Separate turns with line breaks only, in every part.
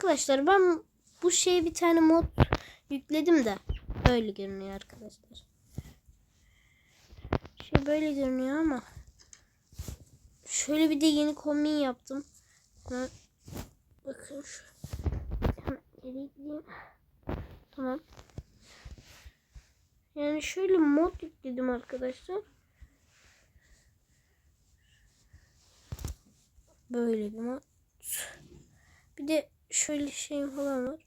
Arkadaşlar ben bu şeye bir tane mod yükledim de böyle görünüyor arkadaşlar. Şey böyle görünüyor ama şöyle bir de yeni kombin yaptım. Bakın şu. Tamam. Yani şöyle mod yükledim arkadaşlar. Böyle bir mod. Bir de şöyle şeyim falan var.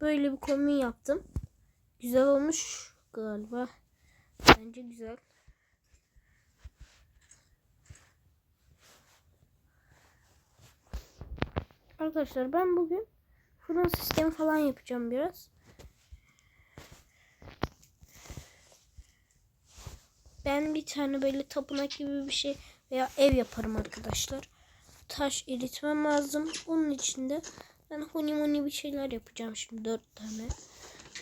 Böyle bir kombin yaptım. Güzel olmuş galiba. Bence güzel. Arkadaşlar ben bugün fırın sistemi falan yapacağım biraz. Ben bir tane böyle tapınak gibi bir şey veya ev yaparım arkadaşlar. Taş eritmem lazım. Onun içinde ben huni muni bir şeyler yapacağım şimdi dört tane.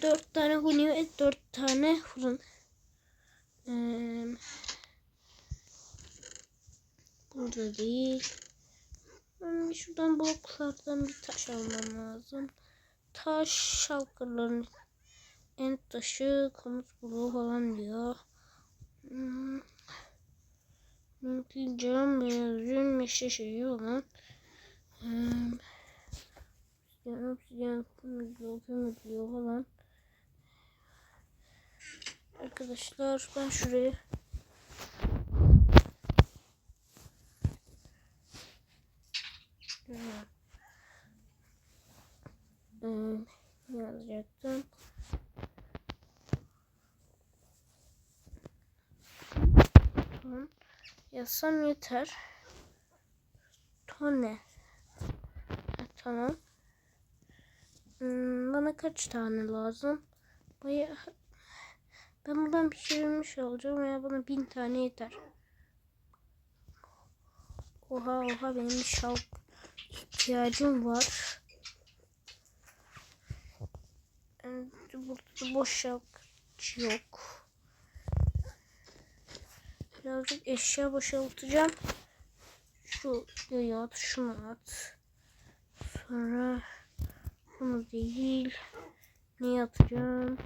Dört tane huni ve dört tane fırın. Ee, burada değil. Ben şuradan bloklardan bir taş almam lazım. Taş şalkırların en taşı komut bloğu falan diyor. Hmm. Mümkün cam beyaz yün meşe şeyi olan. Obsidian, kumudluyor, kumudluyor falan. Arkadaşlar ben şuraya Hmm, yazacaktım. Tamam. Yazsam yeter. Tone. Ha, tamam. Hmm, bana kaç tane lazım? Baya ben buradan pişirilmiş alacağım veya bana bin tane yeter. Oha oha benim şalk ihtiyacım var. Evet, Burada boş şalkçı yok. Birazcık eşya boşaltacağım. Şu yayı at, şunu at. Sonra bunu değil. Ne atacağım?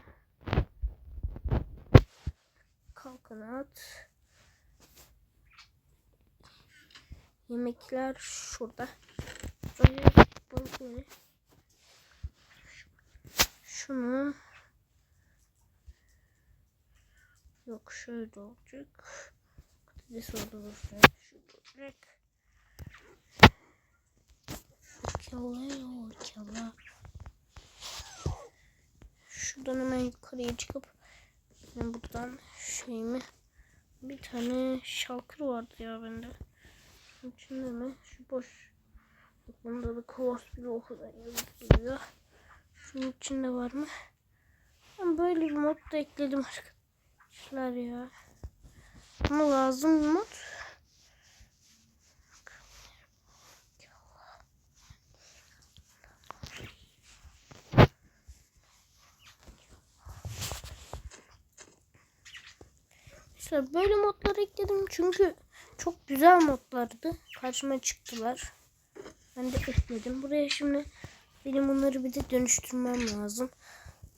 Kalkan at. Yemekler şurada. Yeri. Şunu Yok şöyle olacak. Patates orada duracak. Şu duracak. Kala kala. Şuradan hemen yukarıya çıkıp ben buradan şeyimi bir tane şalkır vardı ya bende. İçinde mi? Şu boş. Bunda da kovas bir okudan yazılıyor. Şunun içinde var mı? Ben böyle bir mod da ekledim arkadaşlar ya. Ama lazım mod. İşte böyle modlar ekledim çünkü çok güzel modlardı. Karşıma çıktılar. Ben de ekledim. Buraya şimdi benim bunları bir de dönüştürmem lazım.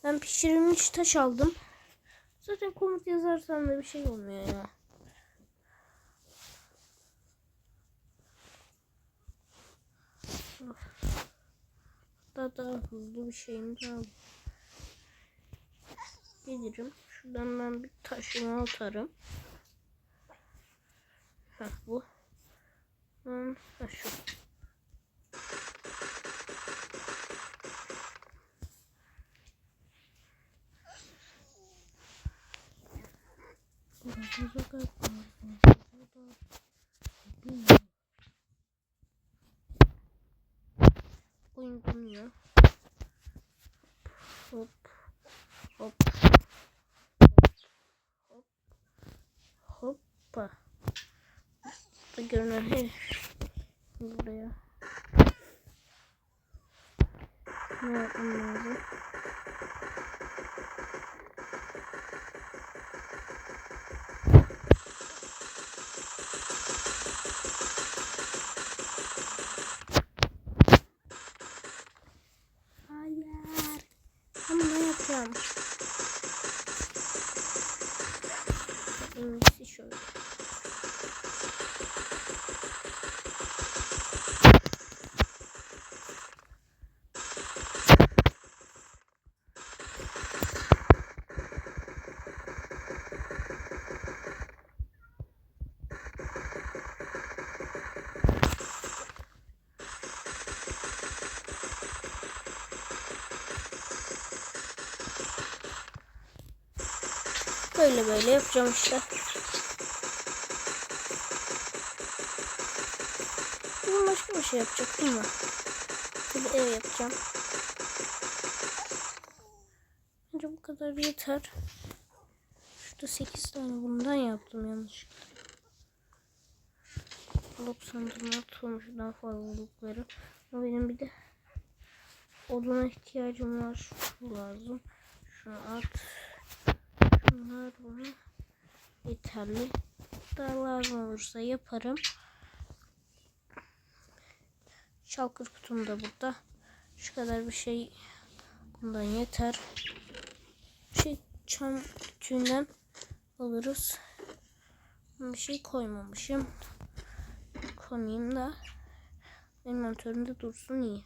Ben pişirilmiş taş aldım. Zaten komut yazarsam da bir şey olmuyor ya. Daha hızlı bir şeyim daha Gelirim. Şuradan ben bir taşımı atarım. Heh, bu. Hmm, ha, şu. Oyun dönüyor. Hop. Hop. Hop. Hoppa. Da görünen her buraya. Ne yapmam lazım? Böyle böyle yapacağım işte. Bugün başka bir şey yapacaktım mı? Tabii ev yapacağım. Bence bu kadar yeter. Şurada 8 tane bundan yaptım yanlışlıkla. Dolap sandığına daha fazlalıkları. Ama benim bir de oduna ihtiyacım var. Şu lazım. Şunu at. Şunlar bana yeterli. Daha lazım olursa yaparım. Şalkır kutum da burada. Şu kadar bir şey bundan yeter. Şey çam kütüğünden alırız. Bir şey koymamışım. Koymayayım da envanterimde dursun iyi.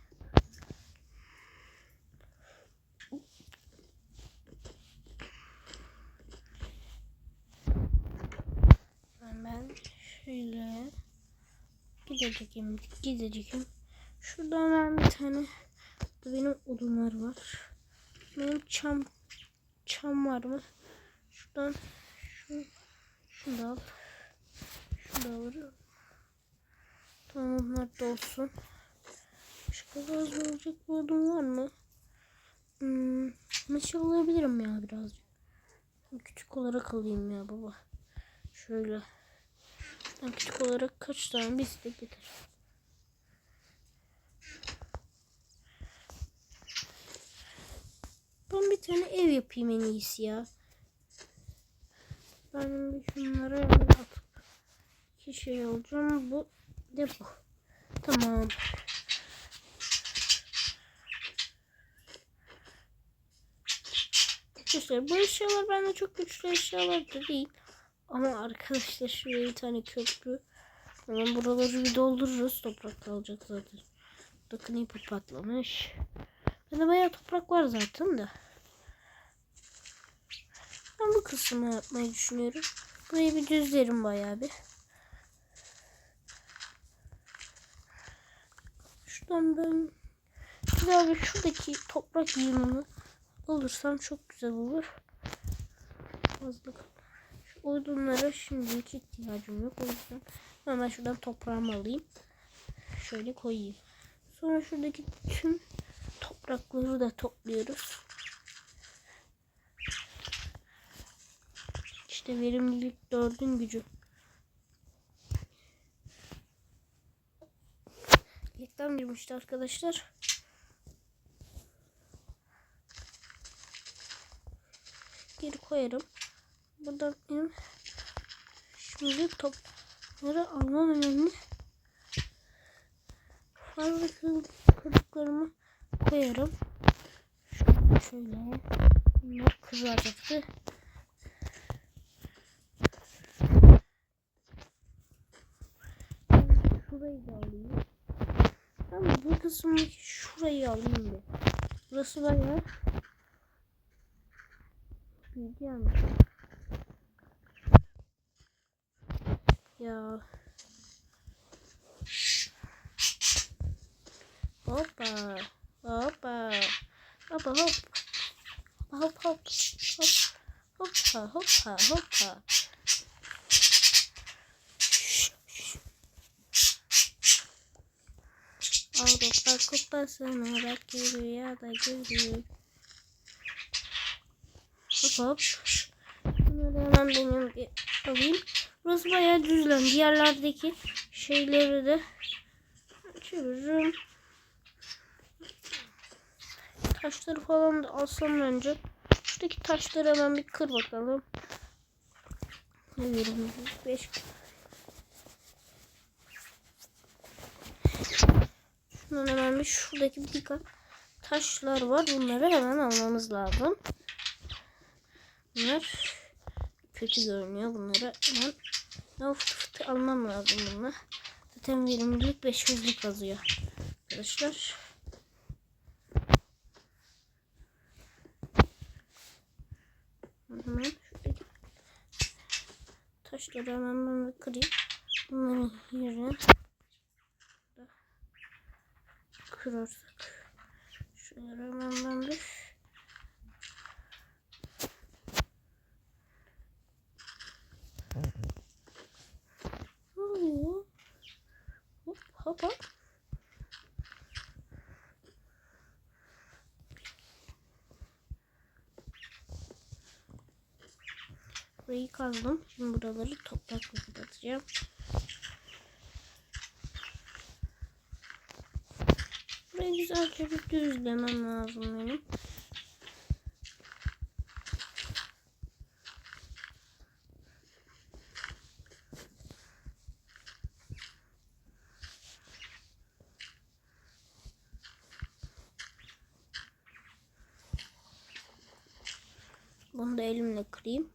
Ben şöyle gideceğim, gideceğim. Şuradan ben bir tane benim odunlar var. Benim çam çam var mı? Şuradan şu şunu da al. Şunu da alırım. Tamam onlar da olsun. Başka lazım olacak bir odun var mı? Hmm, meşe alabilirim ya birazcık. Küçük olarak alayım ya baba. Şöyle. Ben küçük olarak kaç tane bisiklet getir. Ben bir tane ev yapayım en iyisi ya. Ben bir şunları atıp iki şey alacağım. Bu de bu. Tamam. Arkadaşlar bu eşyalar bende çok güçlü eşyalar da değil. Ama arkadaşlar şuraya bir tane köprü. Hemen buraları bir doldururuz. Toprak kalacak zaten. Bakın ipi patlamış. Bende bayağı toprak var zaten de. Ben bu kısmı yapmayı düşünüyorum. Burayı bir düzlerim bayağı bir. Şuradan ben güzel bir şuradaki toprak yığınını alırsam çok güzel olur. Fazla odunlara şimdilik ihtiyacım yok. O yüzden hemen şuradan toprağımı alayım. Şöyle koyayım. Sonra şuradaki tüm toprakları da topluyoruz. İşte verimlilik dördün gücü. Reklam girmişti arkadaşlar. Geri koyarım. Burada benim şimdi topları almam önemli. Fazla kırıklarımı koyarım. Şöyle. Bunlar kızaracaktı. Şurayı da alayım. Ama bu kısımdaki şurayı alayım bir. Burası bayağı büyüdü yani. Ya. Hoppa. Hoppa. Hoppa hop. Hop hop hop. Hoppa hoppa hoppa. Avrupa kupasına bak rüyada görür. Hop hop. Bunları hemen benim bir alayım. Burası bayağı düzlen. Diğerlerdeki şeyleri de çeviririm. Taşları falan da alsam önce. Şuradaki taşları hemen bir kır bakalım. Ne vereyim? 5 Şundan hemen bir şuradaki bir dikkat taşlar var. Bunları hemen almamız lazım. Bunlar kötü görünüyor. Bunları hemen fıtı fıtı almam lazım bunlar. Zaten verimlilik 500'lük yazıyor. Arkadaşlar. Hemen şuradaki taşları hemen ben kırayım. Bunların yerine kırarsak. Şunları hemen ben bir Burayı kazdım. Şimdi buraları toprakla kapatacağım. Burayı güzelce bir düzlemem lazım benim. Bunu da elimle kırayım.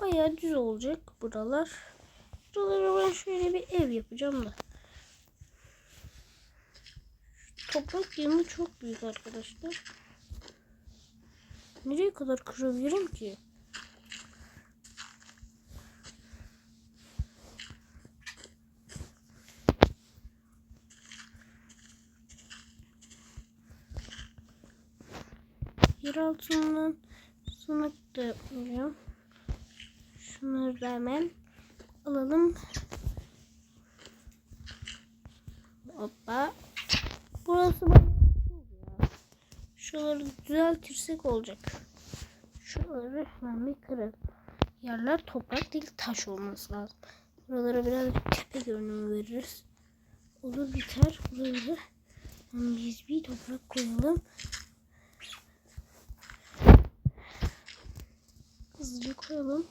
Bayağı düz olacak buralar. Buralara ben şöyle bir ev yapacağım da. Toprak yığını çok büyük arkadaşlar. Nereye kadar kırabilirim ki? Yer altından sınıf da yapmayacağım. Şunları da alalım. Hoppa. Burası. Şuraları düzeltirsek olacak. Şuraları hemen bir kıralım. Yerler toprak değil taş olması lazım. Buralara birazcık tepe görünümü veririz. Olur biter. Buraları hemen biz bir toprak koyalım. Hızlıca koyalım.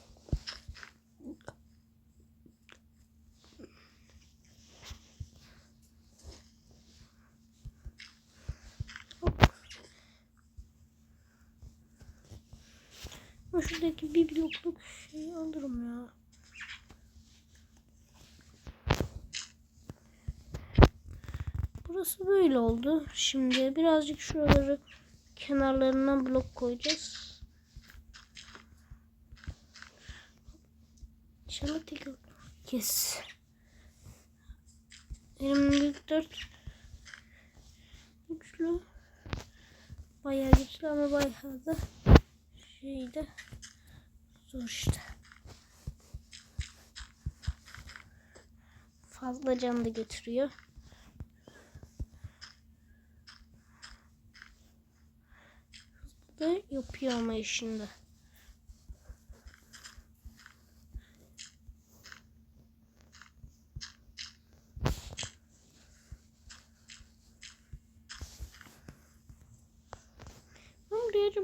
Ben şuradaki bir blokluk şeyi alırım ya. Burası böyle oldu. Şimdi birazcık şuraları kenarlarından blok koyacağız. İnşallah tek kes. Büyük dört güçlü. Bayağı güçlü ama bayağı da şeyde zor işte. Fazla can da getiriyor. Hızlı yapıyor ama işinde.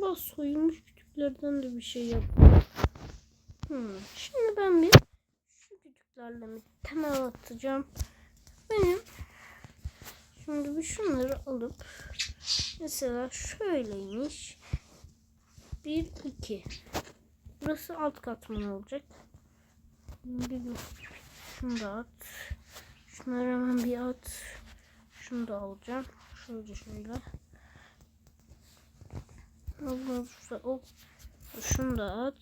Acaba soyulmuş kütüklerden de bir şey yapayım. Hmm. Şimdi ben bir şu kütüklerle bir temel atacağım. Benim şimdi bir şunları alıp mesela şöyleymiş. Bir iki. Burası alt katman olacak. Bir şunu da at. Şunları hemen bir at. Şunu da alacağım. Şöyle şöyle. Allah o şunu da at.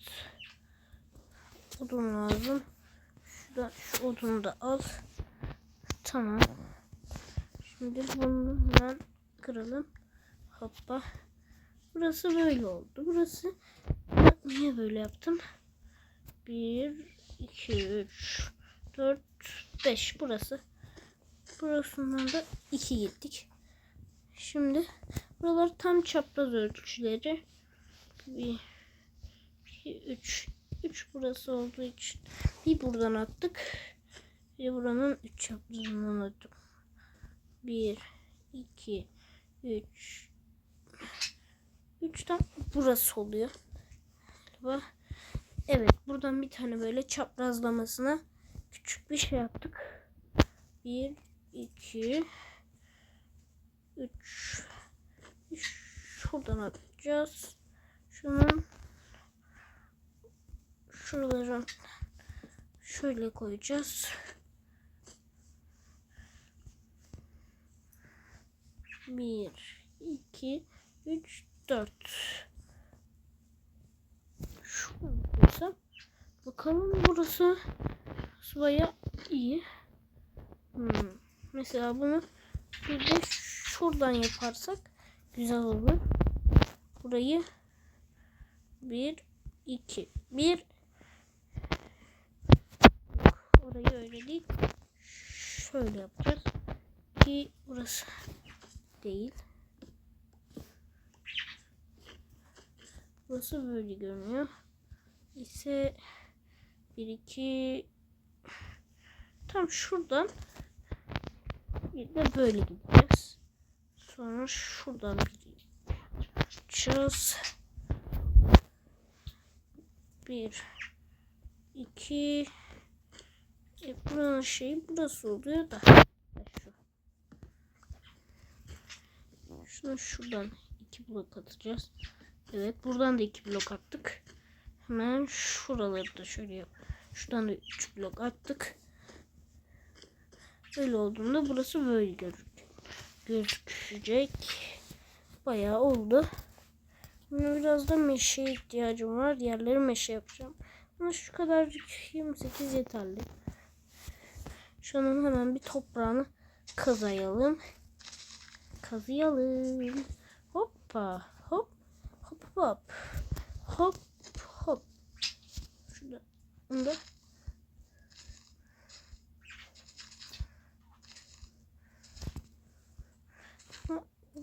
Odun lazım. Şurada şu odunu da al. Tamam. Şimdi bunu hemen kıralım. Hoppa. Burası böyle oldu. Burası niye böyle yaptım? 1 2 3 4 5 burası. Burasından da 2 gittik. Şimdi buralar tam çapraz ölçüleri. 1 2 3 3 burası olduğu için bir buradan attık. Bir buranın 3 çaprazından attık. 1 2 3 3'ten burası oluyor. Evet buradan bir tane böyle çaprazlamasına küçük bir şey yaptık. 1 2 3 şuradan atacağız. Şunun şuraları şöyle koyacağız. Bir, iki, üç, dört. Koysam. Bakalım burası baya iyi. Hmm. Mesela bunu bir de şuradan yaparsak güzel olur. Burayı bir, iki, bir. Yok, orayı öyle değil. Şöyle yapacağız. 2 burası değil. Burası böyle görünüyor. İse 1 2 tam şuradan bir de böyle gideceğiz. Sonra şuradan bir yapacağız. Bir, iki, e, buranın şeyi burası oluyor da. Şunu şuradan iki blok atacağız. Evet buradan da iki blok attık. Hemen şuraları da şöyle yap. Şuradan da üç blok attık. Böyle olduğunda burası böyle görür gözükecek. Bayağı oldu. Şimdi biraz da meşe ihtiyacım var. Diğerleri meşe yapacağım. Ama şu kadar 28 yeterli. Şunun hemen bir toprağını kazayalım. Kazıyalım. Hoppa. Hop. Hop hop. Hop hop. Şurada. Bunda.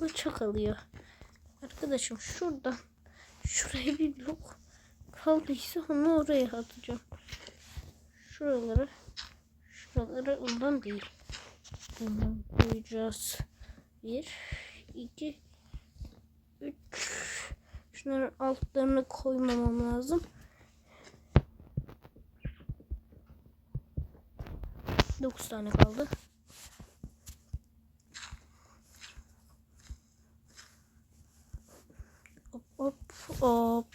Çok alıyor. Arkadaşım şuradan şuraya bir blok kaldıysa onu oraya atacağım. Şuraları şuraları ondan değil. Bundan koyacağız. Bir, iki, üç. Şunların altlarını koymamam lazım. Dokuz tane kaldı. Hop hop.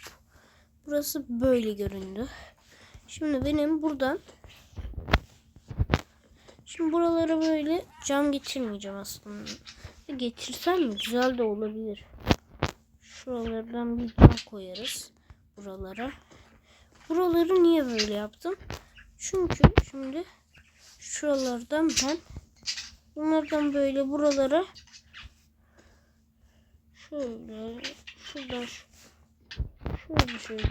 Burası böyle göründü. Şimdi benim buradan Şimdi buralara böyle cam getirmeyeceğim aslında. Getirsem güzel de olabilir. Şuralardan bir cam koyarız. Buralara. Buraları niye böyle yaptım? Çünkü şimdi şuralardan ben bunlardan böyle buralara şöyle şuradan şöyle şöyle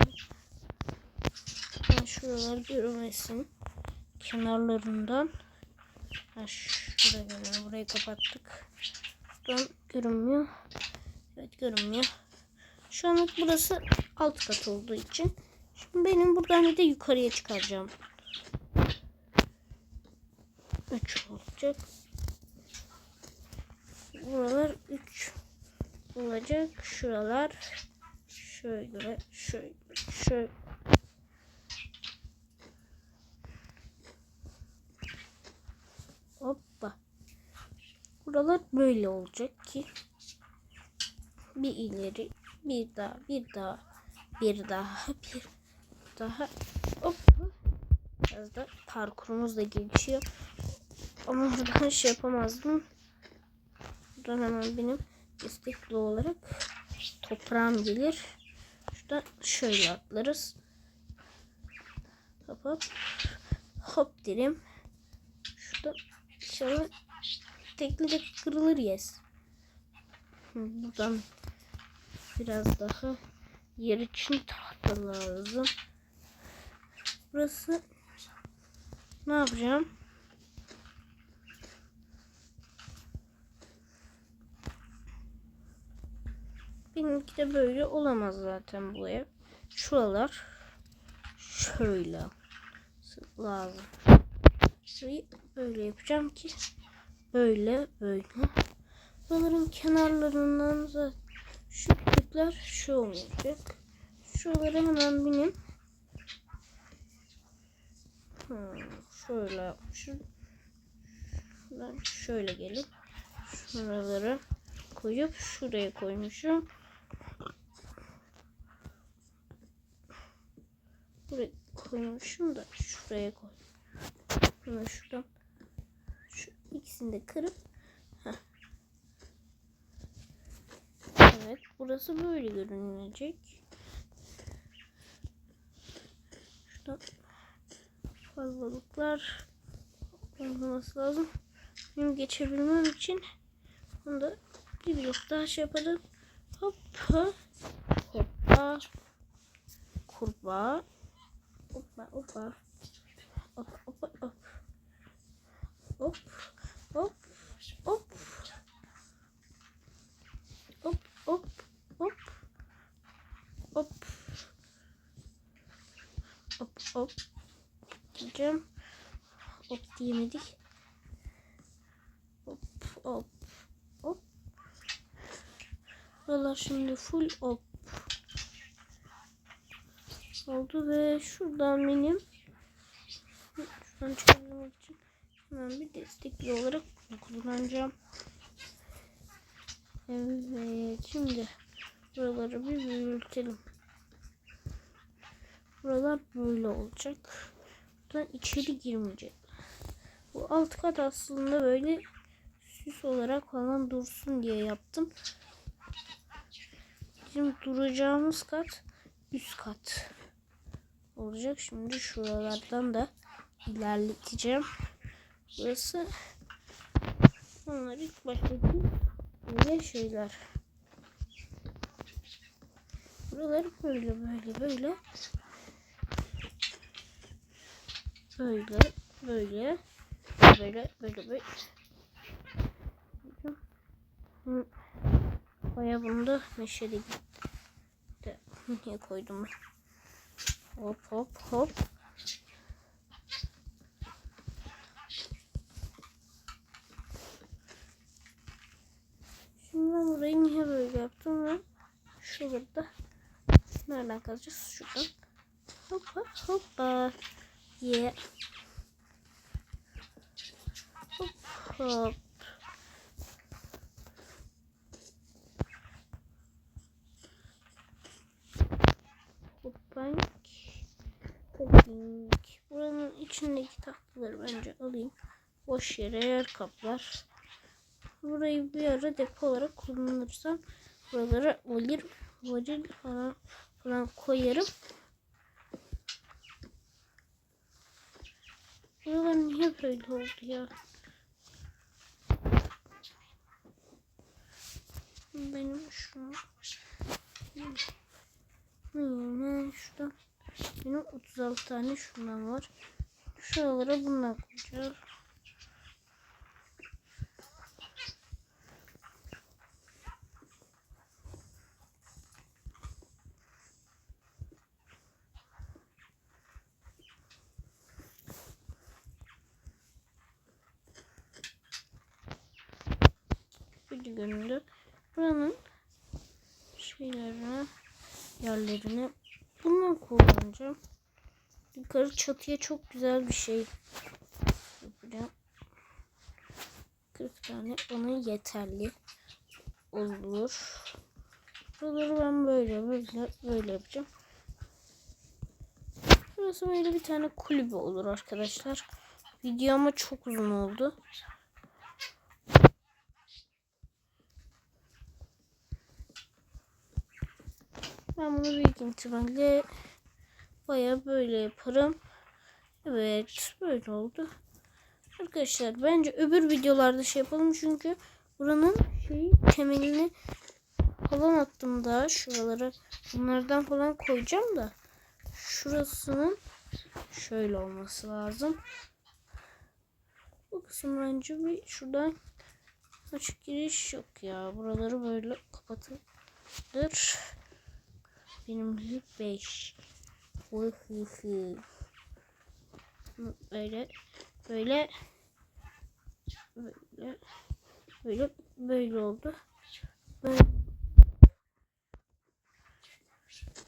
ben şuralar görmesin kenarlarından. Ha şuraya görünüyor burayı kapattık. Buradan görünmüyor. Evet görünmüyor. Şu anlık burası alt kat olduğu için. Şimdi benim buradan bir de yukarıya çıkaracağım. 3 olacak. Buralar 3 olacak. Şuralar şöyle şöyle şöyle Hoppa. Buralar böyle olacak ki bir ileri bir daha bir daha bir daha bir daha hoppa. Biraz da parkurumuz da gelişiyor. Ama buradan şey yapamazdım. Buradan hemen benim istekli olarak toprağım gelir. Şuradan şöyle atlarız. Hop hop. Hop derim. Şurada inşallah tekli de kırılır yes. Buradan biraz daha yer için tahta lazım. Burası ne yapacağım? Benimki de böyle olamaz zaten bu ev. Şuralar şöyle lazım. Şurayı böyle yapacağım ki böyle böyle. Buraların kenarlarından da şu küpler şu olacak. Şuraları hemen benim hmm, şöyle yapmışım. Şuradan şöyle gelip şuraları koyup şuraya koymuşum. Buraya koymuşum da şuraya koy. Hemen şuradan şu ikisini de kırıp heh. Evet burası böyle görünecek. Şuradan fazlalıklar olması lazım. Benim geçebilmem için bunu da bir blok daha şey yapalım. Hoppa. Hoppa. Kurbağa. op hoppa. Op, op, op. Op, op, op. Op, op, op. Op, op. Op, op. Jump. Op die op op Op, op. Op. Valla şimdi full op. oldu ve şuradan benim şuradan çıkarmak için hemen bir destekli olarak bunu kullanacağım. Evet şimdi buraları bir büyütelim. Buralar böyle olacak. Buradan içeri girmeyecek. Bu alt kat aslında böyle süs olarak falan dursun diye yaptım. Şimdi duracağımız kat üst kat olacak. Şimdi şuralardan da ilerleteceğim. Burası onlar ilk baştaki böyle şeyler. Buralar böyle böyle böyle böyle böyle böyle böyle böyle. Baya bunda neşeli gitti. Niye koydum? Hop hop hop. Şimdi ben burayı niye böyle yaptım ve şurada nereden kazacağız? Şuradan. Hoppa hoppa. Yeah. Hop hop. Hoppank. Hoppank. Buranın içindeki tahtaları bence alayım. Boş yere yer kaplar. Burayı bir ara depo olarak kullanırsam buralara varil, varil falan, falan koyarım. Buralar niye böyle oldu ya? Benim şu yerine şuradan benim 36 tane şundan var. Şuralara bundan koyacağız. bir göründü. Buranın şeylerine yerlerini bundan kullanacağım. Yukarı çatıya çok güzel bir şey yapacağım. 40 tane ona yeterli olur. Buraları ben böyle böyle böyle yapacağım. Burası böyle bir tane kulübe olur arkadaşlar. Video ama çok uzun oldu. Ben bunu büyük ihtimalle baya böyle yaparım. Evet böyle oldu. Arkadaşlar bence öbür videolarda şey yapalım çünkü buranın şeyi temelini falan attım da şuralara bunlardan falan koyacağım da şurasının şöyle olması lazım. Bu kısım bence bir şuradan açık giriş yok ya. Buraları böyle kapatılır. Benim 5. Böyle böyle böyle böyle böyle oldu. Böyle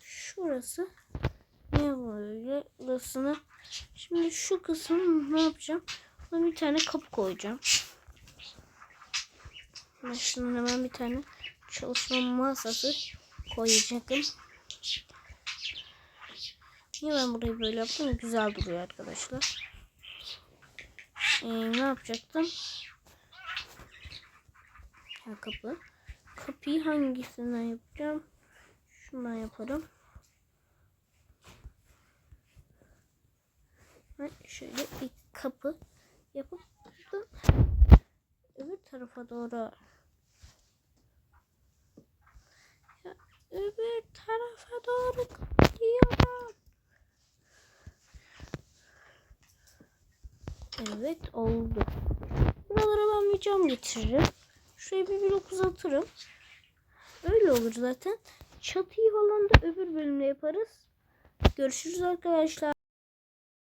şurası ne böyle burasını şimdi şu kısım ne yapacağım? Buna bir tane kapı koyacağım. Ben şimdi hemen bir tane çalışma masası koyacaktım. Niye ben burayı böyle yaptım? Güzel duruyor arkadaşlar. Ee, ne yapacaktım? Ha, kapı. Kapıyı hangisinden yapacağım? Şundan yaparım. Ben şöyle bir kapı yapıp öbür tarafa doğru öbür tarafa doğru diyorum. Evet oldu. Buralara ben bir cam getiririm. Şuraya bir blok uzatırım. Öyle olur zaten. Çatıyı falan da öbür bölümde yaparız. Görüşürüz arkadaşlar.